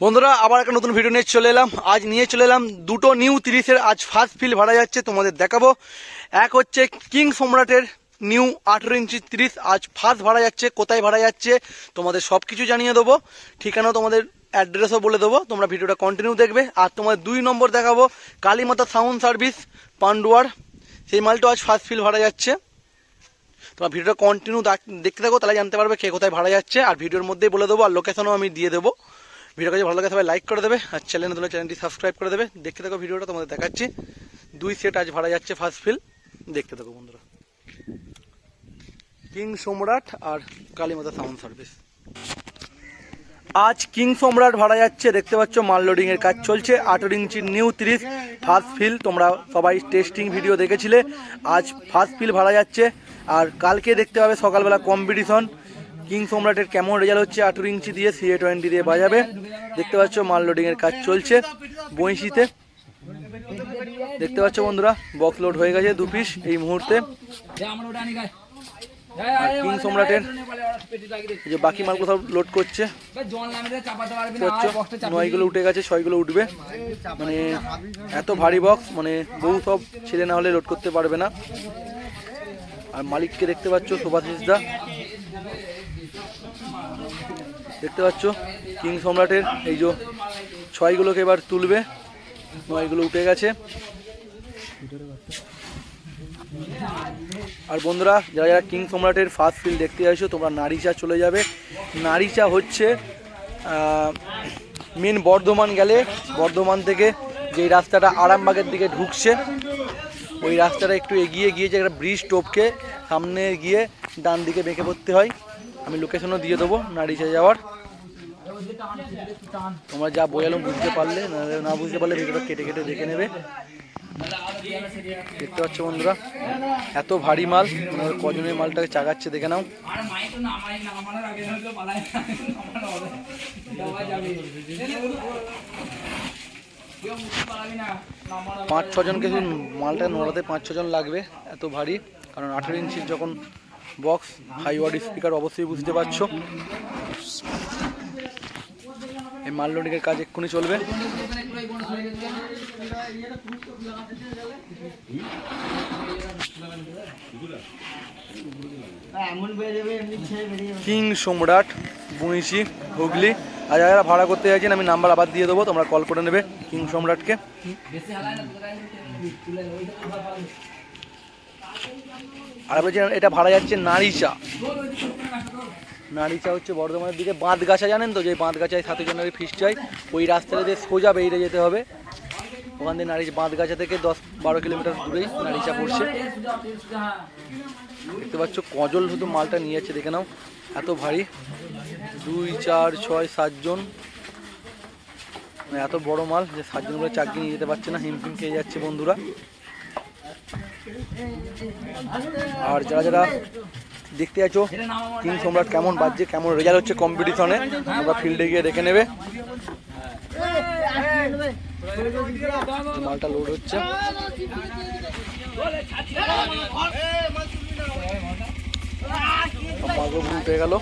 বন্ধুরা, আবার একটা নতুন ভিডিও নিয়ে চলে এলাম। আজ নিয়ে চলে এলাম দুটো নিউ তিরিশের আজ ফার্স্ট ফিল ভাড়া যাচ্ছে, তোমাদের দেখাবো। এক হচ্ছে কিং সম্রাটের নিউ আঠেরো ইঞ্চি তিরিশ। আজ ফার্স্ট ভাড়া যাচ্ছে, কোথায় ভাড়া যাচ্ছে, তোমাদের সব কিছু জানিয়ে দেবো। ঠিকানাও তোমাদের অ্যাড্রেসও বলে দেবো। তোমরা ভিডিওটা কন্টিনিউ দেখবে। আর তোমাদের দুই নম্বর দেখাবো, কালীমাতা সাউন্ড সার্ভিস পান্ডুয়ার। সেই মালটা আজ ফার্স্ট ফিল ভাড়া যাচ্ছে। তোমার ভিডিওটা কন্টিনিউ দেখতে থাকো, তাহলে জানতে পারবে কে কোথায় ভাড়া যাচ্ছে। আর ভিডিওর মধ্যেই বলে দেবো, আর লোকেশনও আমি দিয়ে দেবো। ভিডিও কাছে ভালো লাগে সবাই লাইক করে দেবে, আর চ্যানেল নতুন চ্যানেলটি সাবস্ক্রাইব করে দেবে। দেখতে থাকো ভিডিওটা, তোমাদের দেখাচ্ছি। দুই সেট আজ ভাড়া যাচ্ছে ফার্স্ট ফিল দেখতে থাকো বন্ধুরা। কিং সম্রাট আর কালীমাতা সাউন্ড সার্ভিস আজ কিং সম্রাট ভাড়া যাচ্ছে, দেখতে পাচ্ছ মাল লোডিং এর কাজ চলছে। আঠেরো ইঞ্চির নিউ তিরিশ ফার্স্ট ফিল তোমরা সবাই টেস্টিং ভিডিও দেখেছিলে। আজ ফার্স্ট ফিল ভাড়া যাচ্ছে, আর কালকে দেখতে পাবে সকালবেলা কম্পিটিশন কিং সম্রাটের কেমন রেজাল্ট হচ্ছে? আঠেরো ইঞ্চি দিয়ে সি এ টোয়েন্টি দিয়ে বাজাবে। দেখতে পাচ্ছ মাল লোডিং এর কাজ চলছে বইশিতে দেখতে পাচ্ছ বন্ধুরা বক্স লোড হয়ে গেছে দু পিস এই মুহূর্তে। কিং সম্রাটের যে বাকি মালগুলো সব লোড করছে। পাচ্ছ, নয়গুলো উঠে গেছে, ছয়গুলো উঠবে। মানে এত ভারী বক্স মানে বহু সব ছেলে না হলে লোড করতে পারবে না। আর মালিককে দেখতে পাচ্ছ, সুভাষিস দা। দেখতে পাচ্ছ, কিং সম্রাটের এই যে ছয়গুলোকে এবার তুলবে, নয়গুলো উঠে গেছে। আর বন্ধুরা, যারা যারা কিং সম্রাটের ফার্স্ট ফিল দেখতে আসো তোমরা নারীচা চলে যাবে। নারীচা হচ্ছে মেন বর্ধমান গেলে, বর্ধমান থেকে যে রাস্তাটা আরামবাগের দিকে ঢুকছে, ওই রাস্তাটা একটু এগিয়ে গিয়ে যে একটা ব্রিজ টোপকে সামনে গিয়ে ডান দিকে বেঁকে পড়তে হয়। আমি লোকেশনও দিয়ে দেবো নারীচা যাওয়ার। তোমরা যা বোঝালাম বুঝতে পারলে না- না বুঝতে পারলে ভিডিওটা কেটে কেটে দেখে নেবে। দেখতে পাচ্ছ বন্ধুরা, এত ভারী মাল কজনের মালটাকে চাগাচ্ছে দেখে নাও। পাঁচ ছজনকে মালটা নোড়াতে পাঁচ ছজন লাগবে, এত ভারী। কারণ আঠেরো ইঞ্চির যখন বক্স হাই ওয়ার্ড স্পিকার অবশ্যই বুঝতে পারছ। এই মাল কাজ এক্ষুনি চলবে। কিং সম্রাট, বুনিশি, হুগলি। আর যারা যারা ভাড়া করতে চাইছেন আমি নাম্বার আবার দিয়ে দেবো, তোমরা কল করে নেবে কিং সম্রাটকে। আর বলছিলাম এটা ভাড়া যাচ্ছে নারীচা। নারীচা হচ্ছে বর্ধমানের দিকে বাঁধগাছা, জানেন তো? যে বাঁধগাছায় সাথে জনের ফিস চাই, ওই রাস্তাটা দিয়ে সোজা বেরিয়ে যেতে হবে। ওখান দিয়ে নারী বাঁধগাছা থেকে দশ বারো কিলোমিটার দূরেই নারী চা পড়ছে। দেখতে পাচ্ছ, কজল শুধু মালটা নিয়ে যাচ্ছে, দেখে নাও, এত ভারী। দুই, চার, ছয়, সাতজন। মানে এত বড় মাল যে সাতজন করে চাকরি নিয়ে যেতে পারছে না হিমফিম খেয়ে যাচ্ছে বন্ধুরা। আর যারা যারা দেখতে আছো কিং সম্রাট কেমন বাজছে, কেমন রেজাল্ট হচ্ছে কম্পিটিশনে তোমরা ফিল্ডে গিয়ে দেখে নেবে। মালটা লোড হচ্ছে। উঠে গেল।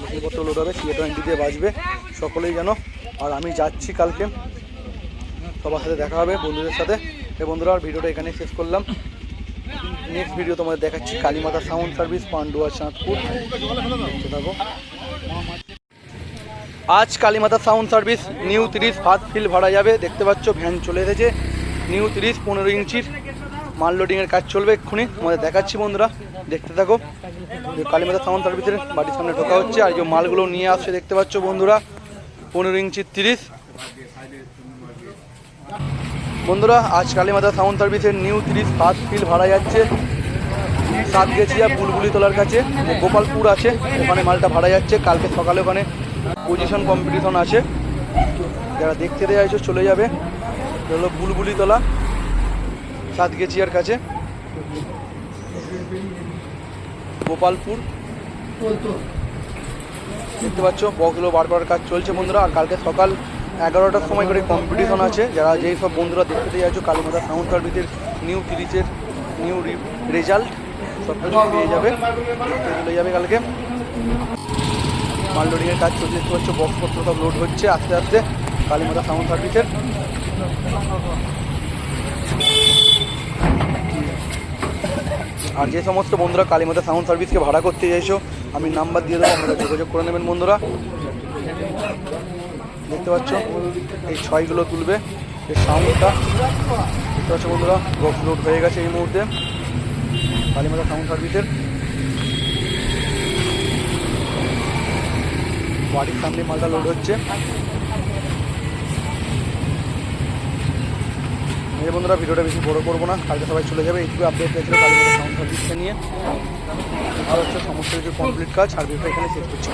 মেশিনপত্র লোড হবে সিএ টোয়েন্টি দিয়ে বাজবে। সকলেই জানো। আর আমি যাচ্ছি কালকে। সবার সাথে দেখা হবে, বন্ধুদের সাথে। বন্ধুরা ভিডিওটা এখানে শেষ করলাম। নেক্সট ভিডিও তোমাদের দেখাচ্ছি কালীমাতা সাউন্ড সার্ভিস পান্ডুয়া চাঁদপুর। থাকো। আজ কালীমাতা সাউন্ড সার্ভিস নিউ তিরিশ ফার্স্ট ফিল ভাড়া যাবে। দেখতে পাচ্ছ ভ্যান চলে এসেছে। নিউ তিরিশ পনেরো ইঞ্চির। মাল লোডিংয়ের কাজ চলবে এক্ষুনি। তোমাদের দেখাচ্ছি বন্ধুরা। দেখতে থাকো। কালীমাতা সাউন্ড সার্ভিসের বাড়ির সামনে ঢোকা হচ্ছে। আর যে মালগুলো নিয়ে আসছে, দেখতে পাচ্ছ বন্ধুরা, পনেরো ইঞ্চির তিরিশ। বন্ধুরা, আজ কালীমাতা সাউন্ড সার্ভিসের নিউ তিরিশ ফার্স্ট ফিল ভাড়া যাচ্ছে। সাতগেছিয়া বুলবুলি তোলার কাছে, যে গোপালপুর আছে, ওখানে মালটা ভাড়া যাচ্ছে। কালকে সকালে ওখানে পজিশন কম্পিটিশন আছে। যারা দেখতে এসে চলে যাবে। হলো বুলবুলি তোলা সাতগেছিয়ার কাছে। গোপালপুর। দেখতে পাচ্ছ বক্সগুলো বারবার কাজ চলছে বন্ধুরা। আর কালকে সকাল এগারোটার সময় করে কম্পিটিশন আছে। যারা যেই সব বন্ধুরা দেখতে যাচ্ছ কালীমাতা সাউন্ড সার্ভিসের নিউ তিরিশের নিউ রেজাল্ট সব কিছু পেয়ে যাবে। চলে যাবে কালকে। মাল লোডিংয়ের কাজ চলছে, দেখতে পাচ্ছ বক্সপত্র সব লোড হচ্ছে আস্তে আস্তে কালীমাতা সাউন্ড সার্ভিসের আর যে সমস্ত বন্ধুরা কালীমাতা সাউন্ড সার্ভিসকে ভাড়া করতে চাইছো, আমি নাম্বার দিয়ে দেবো, আপনারা যোগাযোগ করে নেবেন বন্ধুরা। দেখতে পাচ্ছ? এই ছয়গুলো তুলবে। এই সাউন্ডটা দেখতে পাচ্ছ বন্ধুরা? বক্স লোড হয়ে গেছে এই মুহূর্তে। কালীমাতা সাউন্ড সার্ভিসের বাড়ির সামনে মালটা লোড হচ্ছে। এই বন্ধুরা, ভিডিওটা বেশি বড় করব না। কালকে সবাই চলে যাবে। এইটুকু আপডেট পেয়েছিল কালীমাতা সাউন্ড সার্ভিসকে নিয়ে। আর হচ্ছে সমস্ত কিছু কমপ্লিট কাজ, আর ভিডিওটা এখানে শেষ করছি।